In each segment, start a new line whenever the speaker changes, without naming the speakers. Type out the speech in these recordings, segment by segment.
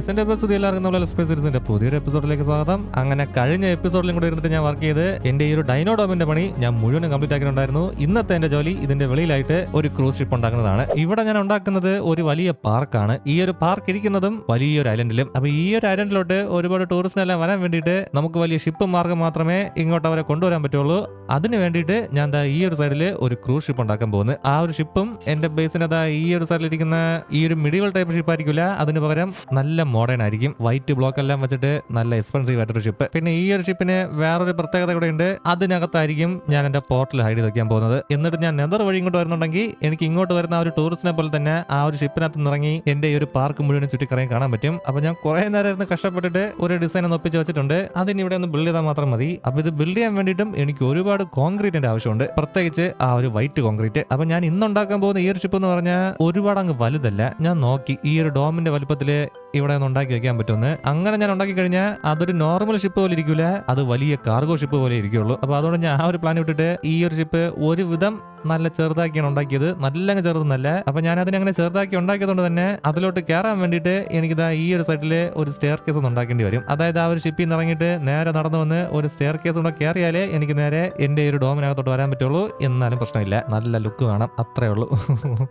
ഗൈസിന്റെ episode എല്ലാവർക്കും നമ്മൾ space സീരീസിന്റെ പുതിയൊരു എപ്പിസോഡിലേക്ക് സ്വാഗതം. അങ്ങനെ കഴിഞ്ഞ എപ്പിസോഡിലും കൂടെ ഇരുന്നിട്ട് ഞാൻ വർക്ക് ചെയ്ത് എന്റെ ഈ ഒരു ഡൈനോഡോമിന്റെ പണി ഞാൻ മുഴുവൻ കംപ്ലീറ്റ് ആക്കിയിട്ടുണ്ടായിരുന്നു. ഇന്നത്തെ എന്റെ ജോലി ഇതിന്റെ വെളിയിലായിട്ട് ഒരു ക്രൂസ് ഷിപ്പ് ഉണ്ടാക്കുന്നതാണ്. ഇവിടെ ഞാൻ ഉണ്ടാക്കുന്നത് ഒരു വലിയ പാർക്കാണ്. ഈ ഒരു പാർക്ക് ഇരിക്കുന്നതും വലിയൊരു ഐലൻഡിലും. അപ്പൊ ഈ ഒരു ഐലൻഡിലോട്ട് ഒരുപാട് ടൂറിസ്റ്റിനെല്ലാം വരാൻ വേണ്ടിയിട്ട് നമുക്ക് വലിയ ഷിപ്പ് മാർഗം മാത്രമേ ഇങ്ങോട്ട് അവരെ കൊണ്ടുവരാൻ പറ്റുള്ളൂ. അതിന് വേണ്ടിയിട്ട് ഞാൻ ദാ ഈ ഒരു സൈഡിൽ ഒരു ക്രൂസ് ഷിപ്പ് ഉണ്ടാക്കാൻ പോകുന്നു. ആ ഒരു ഷിപ്പും എന്റെ ബേസിന് ദാ ഈ ഒരു സൈഡിലിരിക്കുന്ന ഈ ഒരു മിഡിവൽ ടൈപ്പ് ഷിപ്പ് ആയിരിക്കില്ല അതിന് പകരം നല്ല മോഡേൺ ആയിരിക്കും. വൈറ്റ് ബ്ലോക്ക് എല്ലാം വെച്ചിട്ട് നല്ല എക്സ്പെൻസീവ് ആയിട്ടൊരു ഷിപ്പ് പിന്നെ ഈ ഒരു ഷിപ്പിന് വേറൊരു പ്രത്യേകത കൂടെ ഉണ്ട്. അതിനകത്തായിരിക്കും ഞാൻ എന്റെ പോർട്ടൽ ഹൈഡ് വെക്കാൻ പോകുന്നത്. എന്നിട്ട് ഞാൻ നെതർ വഴി ഇങ്ങോട്ട് വരുന്നുണ്ടെങ്കിൽ എനിക്ക് ഇങ്ങോട്ട് വരുന്ന ആ ഒരു ടൂറിസ്റ്റിനെ പോലെ തന്നെ ആ ഒരു ഷിപ്പിനകത്ത് ഇറങ്ങി എന്റെ ഈ ഒരു പാർക്ക് മുഴുവൻ ചുറ്റിക്കറങ്ങി കാണാൻ പറ്റും. അപ്പൊ ഞാൻ കുറെ നേരം കഷ്ടപ്പെട്ടിട്ട് ഒരു ഡിസൈൻ ഒന്ന് ഒപ്പിച്ച് വെച്ചിട്ടുണ്ട്. അതിന് ഇവിടെ ഒന്ന് ബിൽഡ് ചെയ്താൽ മാത്രം മതി. അപ്പൊ ഇത് ബിൽഡ് ചെയ്യാൻ വേണ്ടിയിട്ടും എനിക്ക് ഒരുപാട് കോൺക്രീറ്റിന്റെ ആവശ്യമുണ്ട്. പ്രത്യേകിച്ച് ആ ഒരു വൈറ്റ് കോൺക്രീറ്റ് അപ്പൊ ഞാൻ ഇന്നുണ്ടാക്കാൻ പോകുന്ന ഈ ഒരു ഷിപ്പ് എന്ന് പറഞ്ഞാൽ ഒരുപാട് അങ്ങ് വലുതല്ല. ഞാൻ നോക്കി ഈ ഒരു ഡോമിന്റെ വലുപ്പത്തിൽ ഇവിടെ ഒന്ന് ഉണ്ടാക്കി വെക്കാൻ പറ്റുമെന്ന്. അങ്ങനെ ഞാൻ ഉണ്ടാക്കി കഴിഞ്ഞാൽ അതൊരു നോർമൽ ഷിപ്പ് പോലെ ഇരിക്കൂല. അത് വലിയ കാർഗോ ഷിപ്പ് പോലെ ഇരിക്കുള്ളൂ. അപ്പോൾ അതുകൊണ്ട് ഞാൻ ആ ഒരു പ്ലാൻ വിട്ടിട്ട് ഈ ഒരു ഷിപ്പ് ഒരു വിധം നല്ല ചെറുതാക്കിയാണ് ഉണ്ടാക്കിയത്. നല്ല ചെറുതെന്നല്ല. അപ്പൊ ഞാൻ അതിനെ അങ്ങനെ ചെറുതാക്കി ഉണ്ടാക്കിയതുകൊണ്ട് തന്നെ അതിലോട്ട് കയറാൻ വേണ്ടിയിട്ട് എനിക്കിതാ ഈ ഒരു സൈഡിൽ ഒരു സ്റ്റെയർ കേസ് ഒന്ന് ഉണ്ടാക്കേണ്ടി വരും. അതായത് ആ ഒരു ഷിപ്പിൽ നിന്ന് ഇറങ്ങിയിട്ട് നേരെ നടന്നു വന്ന് ഒരു സ്റ്റെയർ കേസ് കൂടെ കയറിയാലേ എനിക്ക് നേരെ എന്റെ ഒരു ഡോമിനകത്തോട്ട് വരാൻ പറ്റുള്ളൂ. എന്നാലും പ്രശ്നമില്ല. നല്ല ലുക്ക് വേണം അത്രേ ഉള്ളൂ.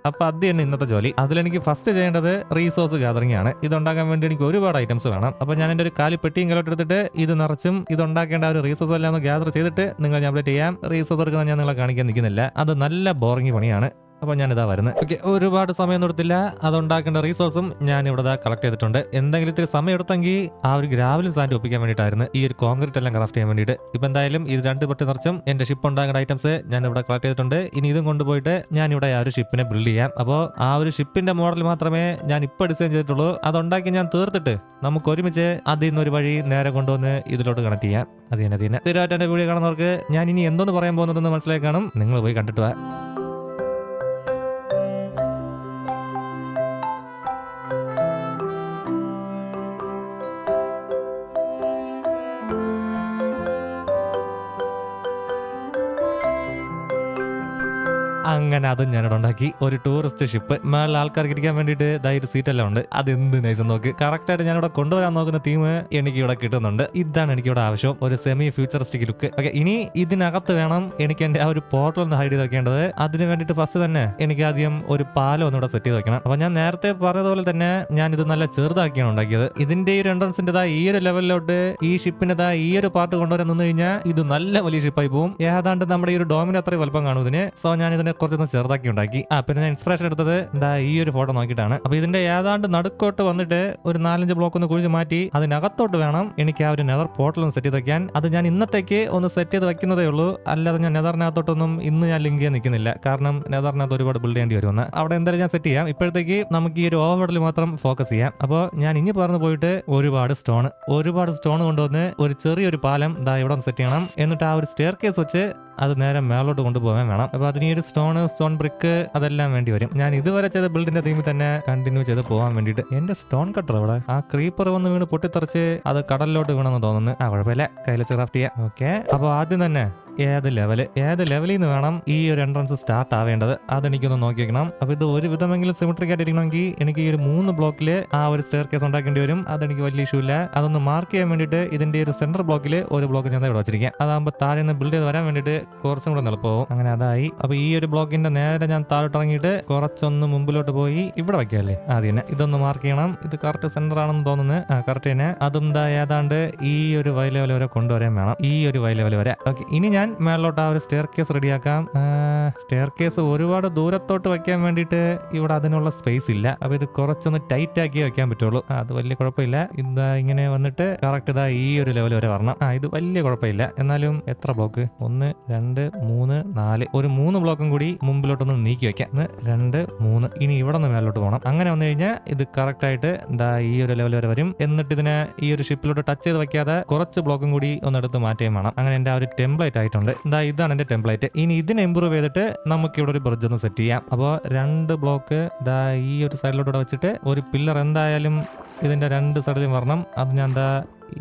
അപ്പൊ അത് തന്നെ ഇന്നത്തെ ജോലി. അതിലെനിക്ക് ഫസ്റ്റ് ചെയ്യേണ്ടത് റീസോഴ്സ് ഗാദറിംഗ് ആണ്. ഇത് ഉണ്ടാക്കാൻ വേണ്ടി എനിക്ക് ഒരുപാട് ഐറ്റംസ് വേണം. അപ്പൊ ഞാൻ എന്റെ ഒരു കാലി പെട്ടിയും എടുത്തിട്ട് ഇത് നിറച്ചും ഇത് ഉണ്ടാക്കേണ്ട ഒരു റീസോഴ്സ് എല്ലാം ഗാദർ ചെയ്തിട്ട് നിങ്ങൾ ഞാൻ അപ്ഡേറ്റ് ചെയ്യാം. റീസോഴ്സ് എടുക്കുന്ന ഞാൻ നിങ്ങളെ കാണിക്കാൻ നിൽക്കുന്നില്ല. അത് നല്ല ബോറിംഗ് പണിയാണ്. അപ്പൊ ഞാൻ ഇതാ വരുന്നത്. ഓക്കെ ഒരുപാട് സമയം എടുത്തില്ല അത് ഉണ്ടാക്കേണ്ട റീസോഴ്സും ഞാൻ ഇവിടെ കളക്ട് ചെയ്തിട്ടുണ്ട്. എന്തെങ്കിലും ഇത്തിരി സമയം എടുത്തെങ്കിൽ ആ ഒരു ഗ്രാവലും സാൻഡ് ഒപ്പിക്കാൻ വേണ്ടിയിട്ടായിരുന്നു ഈ ഒരു കോൺക്രീറ്റ് എല്ലാം ക്രാഫ്റ്റ് ചെയ്യാൻ വേണ്ടിയിട്ട്. ഇപ്പൊ എന്തായാലും ഇത് രണ്ട് പൊട്ടി നിറച്ചും എന്റെ ഷിപ്പ് ഉണ്ടാക്കേണ്ട ഐറ്റംസ് ഞാൻ ഇവിടെ കളക്ട് ചെയ്തിട്ടുണ്ട്. ഇനി ഇതും കൊണ്ടുപോയിട്ട് ഞാൻ ഇവിടെ ആ ഒരു ഷിപ്പിനെ ബിൽഡ് ചെയ്യാം. അപ്പോൾ ആ ഒരു ഷിപ്പിന്റെ മോഡൽ മാത്രമേ ഞാൻ ഇപ്പൊ ഡിസൈൻ ചെയ്തിട്ടുള്ളൂ. അത് ഉണ്ടാക്കി ഞാൻ തീർത്തിട്ട് നമുക്ക് ഒരുമിച്ച് അതിൽ നിന്ന് ഒരു വഴി നേരെ കൊണ്ടുവന്ന് ഇതിലോട്ട് കണക്ട് ചെയ്യാം. അത് തന്നെ അത് സ്ഥിരമായിട്ട് എന്റെ വീഡിയോ കാണുന്നവർക്ക് ഞാൻ ഇനി എന്തോന്ന് പറയാൻ പോകുന്നതെന്ന് മനസ്സിലായി കാണും. നിങ്ങൾ പോയി കണ്ടിട്ട് അങ്ങനെ അതും ഞാനിവിടെ ഉണ്ടാക്കി. ഒരു ടൂറിസ്റ്റ് ഷിപ്പ് മേളിൽ ആൾക്കാർക്ക് ഇരിക്കാൻ വേണ്ടിയിട്ട് ഇതായൊരു സീറ്റ് എല്ലാം ഉണ്ട്. അത് എന്ത് നൈസ് നോക്ക്. കറക്റ്റ് ആയിട്ട് ഞാനിവിടെ കൊണ്ടുവരാൻ നോക്കുന്ന തീം എനിക്ക് ഇവിടെ കിട്ടുന്നുണ്ട്. ഇതാണ് എനിക്ക് ഇവിടെ ആവശ്യം. ഒരു സെമി ഫ്യൂച്ചറിസ്റ്റിക് ലുക്ക് ഓക്കെ ഇനി ഇതിനകത്ത് വേണം എനിക്ക് എന്റെ ആ ഒരു പോർട്ടൽ ഒന്ന് ഹൈഡ് ചെയ്ത് വെക്കേണ്ടത് അതിന് വേണ്ടിയിട്ട് ഫസ്റ്റ് തന്നെ എനിക്ക് ആദ്യം ഒരു പാലം ഒന്ന് ഇവിടെ സെറ്റ് ചെയ്ത് വെക്കണം. അപ്പൊ ഞാൻ നേരത്തെ പറഞ്ഞതുപോലെ തന്നെ ഞാൻ ഇത് നല്ല ചെറുതാക്കിയാണ് ഉണ്ടാക്കിയത്. ഇതിന്റെ ഈ ഒരു എൻട്രൻസിന്റെ ഈ ഒരു ലെവലിലോട്ട് ഈ ഷിപ്പിന്റെ ഈ ഒരു പാർട്ട് കൊണ്ടുവരാൻ നിന്ന് കഴിഞ്ഞാൽ ഇത് നല്ല വലിയ ഷിപ്പായി പോകും ഏതാണ്ട് നമ്മുടെ ഈ ഒരു ഡോമിന് അത്രയും വലുപ്പം കാണും ഇതിന്. സോ ഞാൻ ഇതിനെ കുറച്ചൊന്ന് ചെറുതാക്കി ഉണ്ടാക്കി. ആ പിന്നെ ഞാൻ ഇൻസ്പിറേഷൻ എടുത്തത് എന്താ ഈ ഒരു ഫോട്ടോ നോക്കിയിട്ടാണ്. അപ്പൊ ഇതിന്റെ ഏതാണ്ട് നടുക്കോട്ട് വന്നിട്ട് ഒരു നാലഞ്ച് ബ്ലോക്ക് ഒന്ന് കുഴിച്ച് മാറ്റി അതിനകത്തോട്ട് വേണം എനിക്ക് ആ ഒരു നെതർ പോർട്ടൽ ഒന്ന് സെറ്റ് ചെയ്ത് വെക്കാൻ. അത് ഞാൻ ഇന്നത്തേക്ക് ഒന്ന് സെറ്റ് ചെയ്ത് വെക്കുന്നതേ ഉള്ളൂ. അല്ലാതെ ഞാൻ നെതറിനകത്തോട്ടൊന്നും ഇന്ന് ഞാൻ ലിങ്ക് ചെയ്യാൻ നിൽക്കുന്നില്ല. കാരണം നെതറിനകത്ത് ഒരുപാട് ബിൽഡ് ചെയ്യേണ്ടി വരുമെന്ന്. അവിടെ എന്തായാലും ഞാൻ സെറ്റ് ചെയ്യാം. ഇപ്പോഴത്തേക്ക് നമുക്ക് ഈ ഒരു ഓവർഡിൽ മാത്രം ഫോക്കസ് ചെയ്യാം. അപ്പോൾ ഞാൻ ഇനി പറഞ്ഞു പോയിട്ട് ഒരുപാട് സ്റ്റോൺ ഒരുപാട് സ്റ്റോൺ കൊണ്ടുവന്ന് ഒരു ചെറിയൊരു പാലം ദാ ഇവിടെ സെറ്റ് ചെയ്യണം. എന്നിട്ട് ആ ഒരു സ്റ്റെയർ കേസ് വെച്ച് അത് നേരെ മേളോട്ട് കൊണ്ടുപോകാൻ വേണം. അപ്പൊ അതിന് ഒരു സ്റ്റോൺ സ്റ്റോൺ ബ്രിക്ക് അതെല്ലാം വേണ്ടി വരും. ഞാൻ ഇതുവരെ ചെയ്ത ബിൽഡിന്റെ തീമിൽ തന്നെ കണ്ടിന്യൂ ചെയ്ത് പോകാൻ വേണ്ടിയിട്ട് എന്റെ സ്റ്റോൺ കട്ടർ അവിടെ ആ ക്രീപ്പർ വന്ന് വീണ് പൊട്ടിത്തെറിച്ച് അത് കടലിലോട്ട് വീണെന്ന് തോന്നുന്നു. ആ കുഴപ്പമില്ല. കയ്യിൽ ക്രാഫ്റ്റ് ചെയ്യാം. ഓക്കെ. അപ്പൊ ആദ്യം തന്നെ ഏത് ലെവൽ ഏത് ലെവലിൽ നിന്ന് വേണം ഈ ഒരു എൻട്രൻസ് സ്റ്റാർട്ട് ആവേണ്ടത്? അതെനിക്കൊന്ന് നോക്കി വെക്കണം. അപ്പൊ ഇത് ഒരു വിധമെങ്കിലും സിമിട്രിക് ആയിട്ടിരിക്കണമെങ്കിൽ എനിക്ക് ഈ ഒരു മൂന്ന് ബ്ലോക്കിൽ ആ ഒരു സ്റ്റെയർ കേസ് ഉണ്ടാക്കേണ്ടി വരും. അതെനിക്ക് വലിയ ഇഷ്യൂ ഇല്ല. അതൊന്ന് മാർക്ക് ചെയ്യാൻ വേണ്ടിയിട്ട് ഇതിന്റെ ഒരു സെന്റർ ബ്ലോക്കിൽ ഒരു ബ്ലോക്ക് ഞാൻ ഇവിടെ വെച്ചിരിക്കാം. അതാകുമ്പോൾ താഴെ നിന്ന് ബിൽഡ് ചെയ്ത് വരാൻ വേണ്ടിയിട്ട് കുറച്ചും കൂടെ എളുപ്പമാവും. അങ്ങനെ അതായി. അപ്പൊ ഈ ഒരു ബ്ലോക്കിന്റെ നേരെ ഞാൻ താഴോട്ട് ഇറങ്ങിയിട്ട് കുറച്ചൊന്ന് മുമ്പിലോട്ട് പോയി ഇവിടെ വയ്ക്കാമല്ലേ ആദ്യം തന്നെ. ഇതൊന്ന് മാർക്ക് ചെയ്യണം. ഇത് കറക്റ്റ് സെന്റർ ആണെന്ന് തോന്നുന്നു. ആ കറക്റ്റ് തന്നെ. അതും ഏതാണ്ട് ഈ ഒരു വൈ ലെവൽ വരെ കൊണ്ടുവരാൻ വേണം. ഈ ഒരു വൈ ലെവൽ വരെ. ഓക്കെ ഇനി ഞാൻ മേളിലോട്ട് ആ ഒരു സ്റ്റെയർ കേസ് റെഡിയാക്കാം സ്റ്റെയർ കേസ് ഒരുപാട് ദൂരത്തോട്ട് വെക്കാൻ വേണ്ടിയിട്ട് ഇവിടെ അതിനുള്ള സ്പേസ് ഇല്ല. അപ്പൊ ഇത് കുറച്ചൊന്ന് ടൈറ്റ് ആക്കി വെക്കാൻ പറ്റുള്ളൂ. അത് വലിയ കുഴപ്പമില്ല. ഇതാ ഇങ്ങനെ വന്നിട്ട് കറക്റ്റ് ഇതാ ഈ ഒരു ലെവൽ വരെ വരണം. ആ ഇത് വലിയ കുഴപ്പമില്ല. എന്നാലും എത്ര ബ്ലോക്ക് ഒന്ന് രണ്ട് മൂന്ന് നാല്. ഒരു മൂന്ന് ബ്ലോക്കും കൂടി മുമ്പിലോട്ടൊന്ന് നീക്കി വെക്കാം ഒന്ന് രണ്ട് മൂന്ന്. ഇനി ഇവിടെ നിന്ന് മേലോട്ട് പോകണം അങ്ങനെ വന്നു കഴിഞ്ഞാൽ ഇത് കറക്റ്റ് ആയിട്ട് ഇതാ ഈ ഒരു ലെവൽ വരെ വരും. എന്നിട്ട് ഇതിനെ ഈ ഒരു ഷിപ്പിലോട്ട് ടച്ച് ചെയ്ത് വെക്കാതെ കുറച്ച് ബ്ലോക്കും കൂടി ഒന്ന് എടുത്ത് മാറ്റുകയും വേണം. അങ്ങനെ എന്റെ ആ ഒരു ടെംപ്ലേറ്റ് ആയിട്ടുണ്ട്. ഇതാ ഇതാണ് എന്റെ ടെംപ്ലേറ്റ് ഇനി ഇതിനെ ഇമ്പ്രൂവ് ചെയ്തിട്ട് നമുക്ക് ഇവിടെ ഒരു ബ്രിഡ്ജ് ഒന്ന് സെറ്റ് ചെയ്യാം. അപ്പോൾ രണ്ട് ബ്ലോക്ക് ഇതാ ഈ ഒരു സൈഡിലോട്ട് വെച്ചിട്ട് ഒരു പില്ലർ എന്തായാലും ഇതിന്റെ രണ്ട് സൈഡിലും വരണം. അത് ഞാൻ എന്താ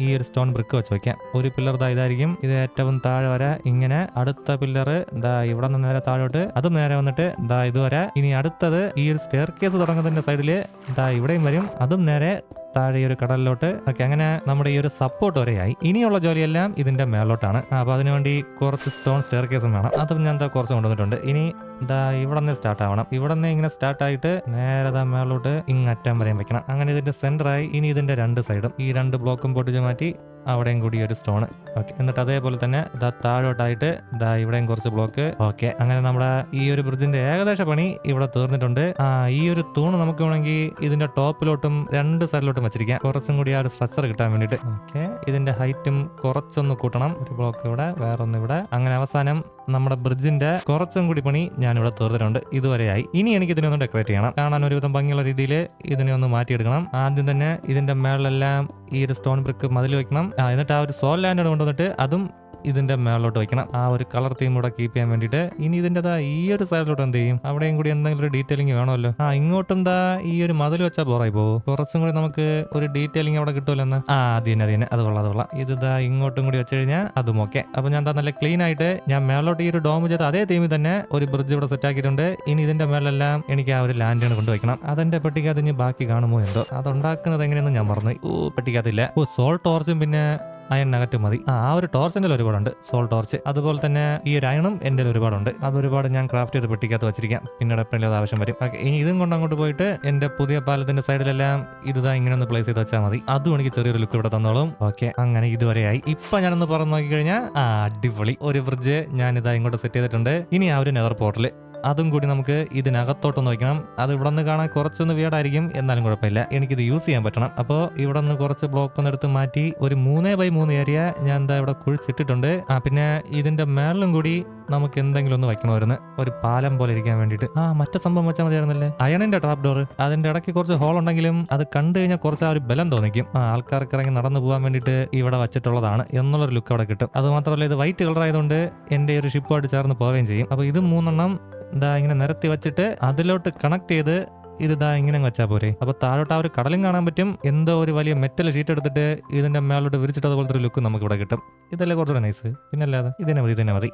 ഈ ഒരു സ്റ്റോൺ ബ്രിക്ക് വെച്ച് വെക്കാം. ഒരു പില്ലർ ദാ ഇതായിരിക്കും. ഇത് ഏറ്റവും താഴെ വരെ ഇങ്ങനെ അടുത്ത പില്ലർ ദാ ഇവിടെ നിന്ന് നേരെ താഴോട്ട് അതും നേരെ വന്നിട്ട് ദാ ഇതുവരെ. ഇനി അടുത്തത് ഈ ഒരു സ്റ്റെയർ കേസ് തുടങ്ങുന്നതിന്റെ സൈഡിൽ ദാ ഇവിടെയും വരും. അതും നേരെ താഴെ ഒരു കടലിലോട്ട്. ഓക്കെ അങ്ങനെ നമ്മുടെ ഈ ഒരു സപ്പോർട്ട് വരെയായി. ഇനിയുള്ള ജോലിയെല്ലാം ഇതിന്റെ മേലോട്ടാണ് അപ്പൊ അതിനുവേണ്ടി കുറച്ച് സ്റ്റോൺ സ്റ്റെയർ കേസും വേണം. അതും ഞാൻ എന്താ കുറച്ച് കൊണ്ടുവന്നിട്ടുണ്ട്. ഇനി ഇതാ ഇവിടെ നിന്ന് സ്റ്റാർട്ട് ആവണം. ഇവിടെ നിന്ന് ഇങ്ങനെ സ്റ്റാർട്ട് ആയിട്ട് നേരെ ദാ മേലോട്ട് ഇങ്ങറ്റം വരെയും വെക്കണം. അങ്ങനെ ഇതിന്റെ സെന്ററായി ഇനി ഇതിന്റെ രണ്ട് സൈഡും ഈ രണ്ട് ബ്ലോക്കും പൊട്ടിച്ച് മാറ്റി അവിടെയും കൂടി ഒരു സ്റ്റോൺ ഓക്കെ എന്നിട്ട് അതേപോലെ തന്നെ ഇതാ താഴോട്ടായിട്ട് ഇതാ ഇവിടെയും കുറച്ച് ബ്ലോക്ക് ഓക്കെ അങ്ങനെ നമ്മുടെ ഈ ഒരു ബ്രിഡ്ജിന്റെ ഏകദേശ പണി ഇവിടെ തീർന്നിട്ടുണ്ട്. ആ ഈ ഒരു തൂണ് നമുക്ക് വേണമെങ്കിൽ ഇതിന്റെ ടോപ്പിലോട്ടും രണ്ട് സൈഡിലോട്ടും വെച്ചിരിക്കാം. കുറച്ചും കൂടി ആ ഒരു സ്ട്രക്ചർ കിട്ടാൻ വേണ്ടിയിട്ട്. ഓക്കെ ഇതിന്റെ ഹൈറ്റും കുറച്ചൊന്ന് കൂട്ടണം. ഒരു ബ്ലോക്ക് ഇവിടെ വേറൊന്ന് ഇവിടെ അങ്ങനെ അവസാനം നമ്മുടെ ബ്രിഡ്ജിന്റെ കുറച്ചും കൂടി പണി ഞാൻ ഇവിടെ തീർത്തിട്ടുണ്ട്. ഇതുവരെയായി. ഇനി എനിക്ക് ഇതിനെ ഒന്ന് ഡെക്കറേറ്റ് ചെയ്യണം. കാണാൻ ഒരുവിധം ഭംഗിയുള്ള രീതിയിൽ ഇതിനെ ഒന്ന് മാറ്റിയെടുക്കണം. ആദ്യം തന്നെ ഇതിന്റെ മേളിലെല്ലാം ഈ ഒരു സ്റ്റോൺ ബ്രിക്ക് മതിൽ വെക്കണം. എന്നിട്ട് ആ ഒരു സോൾ ലാൻഡ് കൊണ്ടുവന്നിട്ട് അതും ഇതിന്റെ മേളിലോട്ട് വെക്കണം ആ ഒരു കളർ തീം കൂടെ കീപ്പ് ചെയ്യാൻ വേണ്ടിയിട്ട് ഇനി ഇതിന്റെ ഈ ഒരു സൈഡിലോട്ട് എന്ത് ചെയ്യും? അവിടെയും കൂടി എന്തെങ്കിലും ഒരു ഡീറ്റെയിലിംഗ് വേണമല്ലോ. ആ ഇങ്ങോട്ടും ദാ ഈ ഒരു മതിൽ വെച്ചാൽ ബോറായി പോകും കുറച്ചും കൂടി നമുക്ക് ഒരു ഡീറ്റെയിലിംഗ് അവിടെ കിട്ടുമല്ലോ എന്ന് ആ അത് തന്നെ അത് കൊള്ളാം അത് കൊള്ളാം. ഇത് ദാ ഇങ്ങോട്ടും കൂടി വെച്ച് കഴിഞ്ഞാൽ അതും ഓക്കെ അപ്പൊ ഞാൻ എന്താ നല്ല ക്ലീൻ ആയിട്ട് ഞാൻ മേളോട്ട് ഈ ഒരു ഡോം ചെയ്ത് അതേ തീമിൽ തന്നെ ഒരു ബ്രിഡ്ജ് ഇവിടെ സെറ്റ് ആക്കിയിട്ടുണ്ട്. ഇനി ഇതിന്റെ മേലെല്ലാം എനിക്ക് ആ ഒരു ലാൻഡാണ് കൊണ്ടുവയ്ക്കണം അതെന്റെ പെട്ടിക്കകത്ത് ഇനി ബാക്കി കാണുമോ എന്തോ? അതുണ്ടാക്കുന്നത് എങ്ങനെയെന്ന് ഞാൻ പറഞ്ഞു ഓ പെട്ടിക്കകത്തില്ല ഓ സോൾ ടോർച്ചും പിന്നെ അയൺ നഗറ്റ് മതി. ആ ആ ഒരു ടോർച്ച് ഒരുപാടുണ്ട്. സോൾ ടോർച്ച് അതുപോലെ തന്നെ ഈ ഒരു അയണും എന്റെ ഒരുപാടുണ്ട്. അത് ഒരുപാട് ഞാൻ ക്രാഫ്റ്റ് ചെയ്ത് പെട്ടിക്കകത്ത് വെച്ചിരിക്കാം. പിന്നീട് എപ്പോഴെങ്കിലും അത് ആവശ്യം വരും. ഓക്കെ ഇനി ഇതും കൊണ്ട് അങ്ങോട്ട് പോയിട്ട് എന്റെ പുതിയ പാലത്തിന്റെ സൈഡിലെല്ലാം ഇതാ ഇങ്ങനെ ഒന്ന് പ്ലേസ് ചെയ്ത് വെച്ചാൽ മതി. അതും എനിക്ക് ചെറിയൊരു ലുക്ക് ഇവിടെ തന്നോളും. ഓക്കെ അങ്ങനെ ഇതുവരെയായി. ഇപ്പൊ ഞാനൊന്ന് പറഞ്ഞു നോക്കി കഴിഞ്ഞാൽ ആ അടിപൊളി. ഒരു ഫ്രിഡ്ജ് ഇതാ ഇങ്ങോട്ട് സെറ്റ് ചെയ്തിട്ടുണ്ട്. ഇനി ആ ഒരു നെതർ പോർട്ടൽ അതും കൂടി നമുക്ക് ഇതിനകത്തോട്ടൊന്ന് വയ്ക്കണം. അത് ഇവിടെ നിന്ന് കാണാൻ കുറച്ചൊന്ന് വീടായിരിക്കും. എന്നാലും കുഴപ്പമില്ല. എനിക്കിത് യൂസ് ചെയ്യാൻ പറ്റണം. അപ്പോൾ ഇവിടെ നിന്ന് കുറച്ച് ബ്ലോക്ക് ഒന്ന് എടുത്ത് മാറ്റി ഒരു മൂന്നേ ബൈ മൂന്ന് ഏരിയ ഞാൻ എന്താ ഇവിടെ കുഴിച്ചിട്ടിട്ടുണ്ട്. ആ പിന്നെ ഇതിന്റെ മേളിലും കൂടി നമുക്ക് എന്തെങ്കിലും ഒന്ന് വയ്ക്കണമായിരുന്നു. ഒരു പാലം പോലെ ഇരിക്കാൻ വേണ്ടിയിട്ട്. ആ മറ്റേ സംഭവം വെച്ചാൽ മതിയായിരുന്നല്ലേ? അയണിന്റെ ട്രാപ്പ് ഡോർ അതിന്റെ ഇടയ്ക്ക് കുറച്ച് ഹോൾ ഉണ്ടെങ്കിലും അത് കണ്ടു കഴിഞ്ഞാൽ കുറച്ച് ആ ഒരു ബലം തോന്നിക്കും. ആ ആൾക്കാർക്ക് ഇറങ്ങി നടന്നു പോകാൻ വേണ്ടിയിട്ട് ഇവിടെ വെച്ചിട്ടുള്ളതാണ്. എന്നുള്ളൊരു ലുക്ക് അവിടെ കിട്ടും. അതുമാത്രമല്ല ഇത് വൈറ്റ് കളർ ആയതുകൊണ്ട് എന്റെ ഒരു ഷിപ്പുമായിട്ട് ചേർന്ന് പോവുകയും ചെയ്യും. അപ്പോൾ ഇത് മൂന്നെണ്ണം ഇതാ ഇങ്ങനെ നിരത്തി വെച്ചിട്ട് അതിലോട്ട് കണക്ട് ചെയ്ത് ഇത് ഇതാ ഇങ്ങനെ വെച്ചാൽ പോരെ. അപ്പോൾ താഴോട്ട് ആ ഒരു കടലും കാണാൻ പറ്റും. എന്തോ ഒരു വലിയ മെറ്റൽ ഷീറ്റ് എടുത്തിട്ട് ഇതിന്റെ മേലോട്ട് വിരിച്ചിട്ട് അതുപോലത്തെ ഒരു ലുക്ക് നമുക്ക് ഇവിടെ കിട്ടും. ഇതല്ലേ കുറച്ചുകൂടെ നൈസ് പിന്നല്ലാതെ ഇതിനെ മതി ഇതിനെ മതി.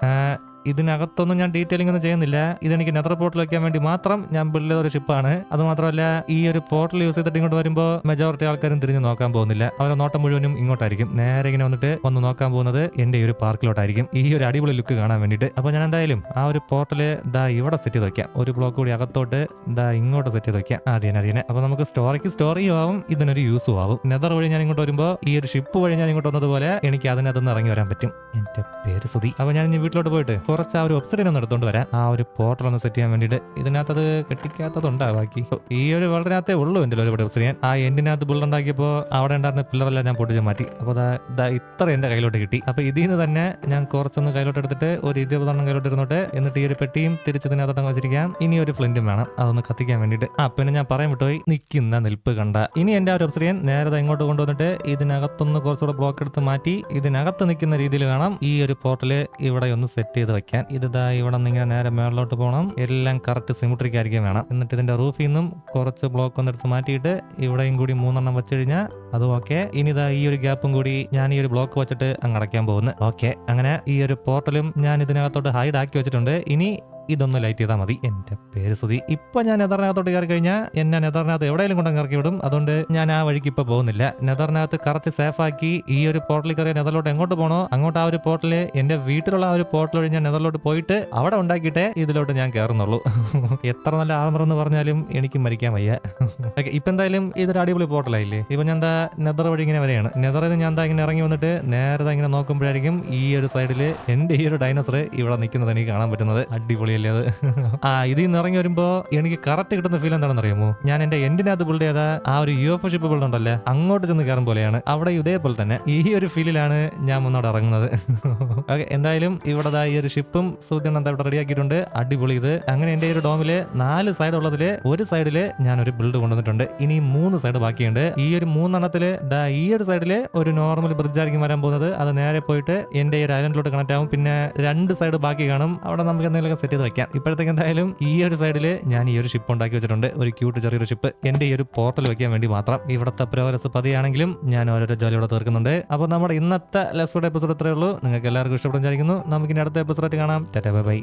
ഇതിനകത്തൊന്നും ഞാൻ ഡീറ്റെയിലിംഗ് ഒന്നും ചെയ്യുന്നില്ല. ഇതെനിക്ക് നെതർ പോർട്ടൽ വെക്കാൻ വേണ്ടി മാത്രം ഞാൻ ബിൽഡ് ചെയ്ത ഒരു ഷിപ്പാണ് അത് മാത്രമല്ല ഈ ഒരു പോർട്ടൽ യൂസ് ചെയ്തിട്ട് ഇങ്ങോട്ട് വരുമ്പോൾ മെജോറിറ്റി ആൾക്കാരും തിരിഞ്ഞ് നോക്കാൻ പോകുന്നില്ല. അവരുടെ നോട്ടം മുഴുവനും ഇങ്ങോട്ടായിരിക്കും. നേരെ ഇങ്ങനെ വന്നിട്ട് വന്ന് നോക്കാൻ പോകുന്നത് എന്റെ ഈ ഒരു പാർക്കിലോട്ടായിരിക്കും. ഈ ഒരു അടിപൊളി ലുക്ക് കാണാൻ വേണ്ടിയിട്ട്. അപ്പോൾ ഞാൻ എന്തായാലും ആ ഒരു പോർട്ടൽ ദാ ഇവിടെ സെറ്റ് ചെയ്ത് വെക്കാം. ഒരു ബ്ലോക്ക് കൂടി അകത്തോട്ട് ദാ ഇങ്ങോട്ട് സെറ്റ് ചെയ്ത് വെക്കാം. അതിനെ അതിനെ. അപ്പോൾ നമുക്ക് സ്റ്റോറിക്ക് സ്റ്റോറിയും ആവും ഇതിനൊരു യൂസും ആവും. നെതർ വഴി ഞാൻ ഇങ്ങോട്ട് വരുമ്പോൾ ഈ ഒരു ഷിപ്പ് വഴി ഞാൻ ഇങ്ങോട്ട് വന്നതുപോലെ എനിക്ക് അതിനകത്ത് ഇറങ്ങി വരാൻ പറ്റും. എന്റെ പേര് സുതി അപ്പോൾ ഞാൻ ഇനി വീട്ടിലോട്ട് പോയിട്ട് കുറച്ച് ആ ഒരു ഒബ്സിഡിയൻ ഒന്ന് എടുത്തോണ്ട് വരാം. ആ ഒരു പോർട്ടൽ ഒന്ന് സെറ്റ് ചെയ്യാൻ വേണ്ടിയിട്ട് ഇതിനകത്ത് അത് കെട്ടിക്കാത്തതുണ്ടാ ബാക്കി ഈ ഒരു വെള്ളത്തിനകത്തേ ഉള്ളൂ എന്റെ ഒരുപാട് ഒബ്സിഡിയൻ ആ എൻഡിനകത്ത് ബിൽഡ് ഉണ്ടാക്കിയപ്പോൾ അവിടെ ഉണ്ടായിരുന്ന പിള്ളറല്ല ഞാൻ പൊട്ടിച്ച് മാറ്റി. അപ്പോൾ ഇതാ ഇത്ര എന്റെ കയ്യിലോട്ട് കിട്ടി. അപ്പോൾ ഇതിൽ നിന്ന് തന്നെ ഞാൻ കുറച്ചൊന്ന് കയ്യിലോട്ട് എടുത്തിട്ട് ഒരു ഇരുപതെണ്ണം കയ്യിലോട്ട് ഇരുന്നോട്ട്. എന്നിട്ട് ഈ ഒരു പെട്ടിയും തിരിച്ച് ഇതിനകത്തോട്ടം വെച്ചിരിക്കാം. ഇനി ഒരു ഫ്ലിന്റും വേണം. അതൊന്ന് കത്തിക്കാൻ വേണ്ടിയിട്ട്. ആ പിന്നെ ഞാൻ പറയാൻ വിട്ടുപോയി. നിൽക്കുന്ന നിൽപ്പ് കണ്ട. ഇനി എന്റെ ആ ഒരു ഒബ്സിഡിയൻ നേരെ നേരത്തെ ഇങ്ങോട്ട് കൊണ്ടുവന്നിട്ട് ഇതിനകത്തൊന്ന് കുറച്ചുകൂടെ ബ്ലോക്ക് എടുത്ത് മാറ്റി ഇതിനകത്ത് നിൽക്കുന്ന രീതിയിൽ വേണം ഈ ഒരു പോർട്ടൽ ഇവിടെ ഒന്ന് സെറ്റ് ചെയ്ത് വെക്കാൻ ഇതാ ഇവിടെ നിന്ന് ഇങ്ങനെ നേരെ മേളിലോട്ട് പോകണം. എല്ലാം കറക്റ്റ് സിമിട്രിക് ആയിരിക്കും വേണം. എന്നിട്ട് ഇതിന്റെ റൂഫിൽ നിന്നും കുറച്ച് ബ്ലോക്ക് ഒന്ന് എടുത്ത് മാറ്റിയിട്ട് ഇവിടെയും കൂടി മൂന്നെണ്ണം വെച്ച് കഴിഞ്ഞാൽ അതും ഓക്കെ ഇനി ഇതാ ഈ ഒരു ഗ്യാപ്പും കൂടി ഞാൻ ഈ ഒരു ബ്ലോക്ക് വെച്ചിട്ട് അങ്ങ് അടയ്ക്കാൻ പോകുന്നു. ഓക്കെ അങ്ങനെ ഈ ഒരു പോർട്ടലും ഞാൻ ഇതിനകത്തോട്ട് ഹൈഡ് ആക്കി വെച്ചിട്ടുണ്ട്. ഇനി ഇതൊന്ന് ലൈറ്റ് ചെയ്താൽ മതി. എന്റെ പേര് സ്തുതി ഇപ്പൊ ഞാൻ നെതറിനകത്തോട്ട് കയറി കഴിഞ്ഞാൽ എന്നെ നെതറിനകത്ത് എവിടെയെങ്കിലും കൊണ്ടങ്ങ് ഇറക്കി വിടും. അതുകൊണ്ട് ഞാൻ ആ വഴിക്ക് ഇപ്പൊ പോകുന്നില്ല. നെതറിനകത്ത് കറക്റ്റ് സേഫ് ആക്കി ഈ ഒരു പോർട്ടലിൽ കയറിയ നെതറിലോട്ട് എങ്ങോട്ട് പോകണോ അങ്ങോട്ട് ആ ഒരു പോർട്ടൽ എന്റെ വീട്ടിലുള്ള ആ ഒരു പോർട്ടൽ വഴി ഞാൻ നെതറിലോട്ട് പോയിട്ട് അവിടെ ഉണ്ടാക്കിയിട്ടേ ഇതിലോട്ട് ഞാൻ കയറുന്നുള്ളൂ. എത്ര നല്ല ആർമർ എന്ന് പറഞ്ഞാലും എനിക്ക് മരിക്കാൻ വയ്യ. ഓക്കെ ഇപ്പൊ എന്തായാലും ഇതൊരു അടിപൊളി പോർട്ടലായില്ലേ ഇപ്പൊ ഞാൻ എന്താ നെതർ വഴി ഇങ്ങനെ വരെയാണ് നെതറിൽ നിന്ന് ഞാൻ എന്താ ഇങ്ങനെ ഇറങ്ങി വന്നിട്ട് നേരത്തെ ഇങ്ങനെ നോക്കുമ്പോഴായിരിക്കും ഈ ഒരു സൈഡിൽ എന്റെ ഈ ഒരു ഡൈനോസർ ഇവിടെ നിൽക്കുന്നത് എനിക്ക് കാണാൻ പറ്റുന്നത്. അടിപൊളിയല്ലേ അത്? ആ ഇതിൽ നിന്ന് ഇറങ്ങി വരുമ്പോ എനിക്ക് കറക്റ്റ് കിട്ടുന്ന ഫീൽ എന്താണെന്ന് അറിയാമോ? ഞാൻ എന്റെ എൻഡിനകത്ത് ബിൽഡ് ചെയ്ത ആ ഒരു യു എഫ് ഷിപ്പ് ബിൽഡ് ഉണ്ടല്ലേ അങ്ങോട്ട് ചെന്ന് കയറും പോലെയാണ്. അവിടെ ഇതേപോലെ തന്നെ ഈ ഒരു ഫീലിലാണ് ഞാൻ മുന്നോട്ട് ഇറങ്ങുന്നത്. ഓക്കെ എന്തായാലും ഇവിടെ ഈ ഒരു ഷിപ്പും സൂര്യൻ എന്താ ഇവിടെ റെഡിയാക്കിയിട്ടുണ്ട് അടിപൊളി ഇത്. അങ്ങനെ എന്റെ ഒരു ഡോമിൽ നാല് സൈഡ് ഉള്ളതിൽ ഒരു സൈഡിൽ ഞാൻ ഒരു ബിൽഡ് കൊണ്ടുവന്നിട്ടുണ്ട്. ഇനി മൂന്ന് സൈഡ് ബാക്കിയുണ്ട്. ഈ ഒരു മൂന്നെണ്ണത്തിൽ ദാ ഈ ഒരു സൈഡിൽ ഒരു നോർമൽ ബ്രിഡ്ജ് ആയിരിക്കും വരാൻ പോകുന്നത്. അത് നേരെ പോയിട്ട് എന്റെ ഈ ഒരു ഐലൻഡിലോട്ട് കണക്ട് ആവും. പിന്നെ രണ്ട് സൈഡ് ബാക്കി കാണും. അവിടെ നമുക്ക് എന്തെങ്കിലും സെറ്റ് ചെയ്ത് വെക്കാം. ഇപ്പോഴത്തേക്ക് എന്തായാലും ഈ ഒരു സൈഡിൽ ഞാൻ ഈ ഒരു ഷിപ്പ് ഉണ്ടാക്കി വെച്ചിട്ടുണ്ട്. ഒരു ക്യൂട്ട് ചെറിയൊരു ഷിപ്പ് എന്റെ ഈ ഒരു പോർട്ടൽ വെക്കാൻ വേണ്ടി മാത്രം. ഇവിടുത്തെ പ്രോഗ്രസ് പതിയാണെങ്കിലും ഞാൻ ഓരോരോ ജോലി ഇവിടെ തീർക്കുന്നുണ്ട്. അപ്പോൾ നമ്മുടെ ഇന്നത്തെ ലെസ്ഫോഡ് എപ്പിസോഡ് ഇത്രയേ ഉള്ളൂ. നിങ്ങൾക്ക് എല്ലാവർക്കും ഇഷ്ടപ്പെടും വിചാരിക്കുന്നു. നമുക്ക് ഇനി അടുത്ത എപ്പിസോഡായിട്ട് കാണാം. Tata bye.